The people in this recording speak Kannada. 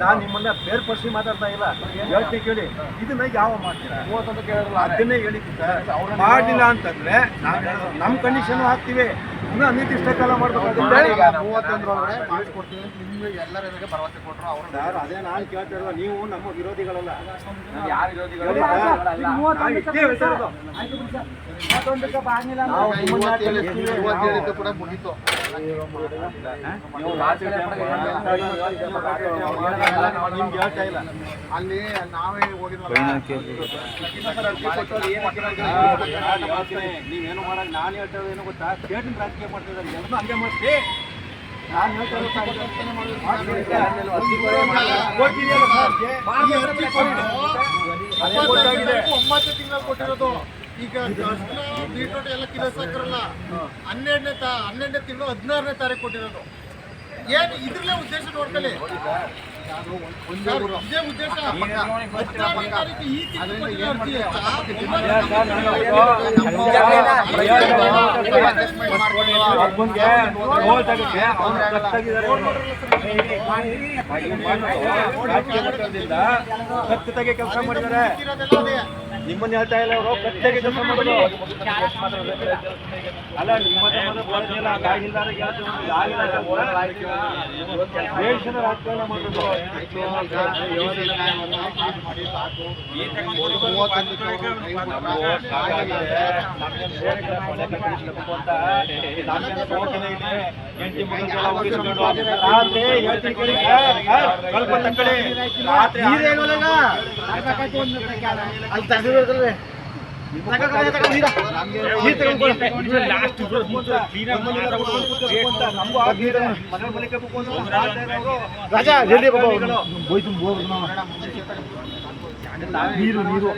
ನಾನು ನಿಮ್ಮನ್ನ ಬೇರ್ಪಡಿಸಿ ಮಾತಾಡ್ತಾ ಇಲ್ಲ. ಯೋಚನೆ ಕೇಳಿ. ಇದನ್ನ ಯಾವ ಮಾಡ್ತೀರಾ? ಅದನ್ನೇ ಹೇಳಿ ಸರ್. ಮಾಡಲಿಲ್ಲ ಅಂತಂದ್ರೆ ನಾವು ನಮ್ಮ ಕಂಡೀಷನ್ ಹಾಕ್ತೀವಿ. ಇನ್ನೂ ನಿರ್ದಿಷ್ಟ ಕಾಲ ಮಾಡ್ಬೇಕು ಅದೇ ನಾನು ಕೇಳ್ತಾ ಇರೋದು ನೀವು ನಮ್ಮ ವಿರೋಧಿಗಳಲ್ಲ. ಯಾರು ಕೂಡ ಮುಗೀತು. ಅಲ್ಲಿ ನಾವೇ ಹೋಗಿದ್ವಲ್ಲ ನೀವೇನು ಮಾಡಕ್ ನಾನು ಹೇಳ್ತೇವೆ ಏನು ಗೊತ್ತಾ ಸ್ಟೇಟ್ ರಾಜಕೀಯ ಮಾಡ್ತಾ ಇದ್ದಾರೆ ಎಲ್ಲರೂ ಹಂಗೆ ನಾನು ಹೇಳ್ತಾ ಇರೋದು ಕೊಟ್ಟಿದೆಯಲ್ಲ ಸರ್, ಈ ಅರ್ಜಿ ಕೊಟ್ಟು ಅದೇ ಗೊತ್ತಾಗಿದೆ. ಒಂಬತ್ತು ತಿಂಗಳು ಕೊಟ್ಟಿರೋದು ಈಗ ದರ್ಶನ ಬೀಟ್ರೋಟ್ ಎಲ್ಲ ಕಿಲೋ ಸಾಕಿರಲ್ಲ ಹನ್ನೆರಡನೇ ತಾ ಹನ್ನೆರಡನೇ ತಿಂಗಳು ಹದಿನಾರನೇ ತಾರೀಕು ಕೊಟ್ಟಿರೋದು ಏನು ಇದ್ರಲ್ಲೇ ಉದ್ದೇಶ ನೋಡ್ಕೊಳ್ಳಿ ಇದೇ ಉದ್ದೇಶ ಹದಿನಾರನೇ ತಾರೀಕು ಈ ತಿಂಗಳು ಕೊಟ್ಟಿರೋ ಅರ್ಜಿ ಕೆಲಸ ಮಾಡಿದ್ದಾರೆ. ನಿಮ್ಮನ್ನ ಹೇಳ್ತಾ ಇಲ್ಲ ಅವರು. ಕತ್ತಗೆ ಕೆಲಸ ಮಾಡೋದು ಅಲ್ಲ ನಿಮ್ಮ ದೇಶದ ರಾಜಕಾರಣ ಆಗಿಲ್ಲ ಅಂತ. ದೇಶದ ರಾಜಕಾರಣ ಮಾಡೋದು ರಾಜಾ ಜಲ್ದಿ ನೀರು ನೀರು.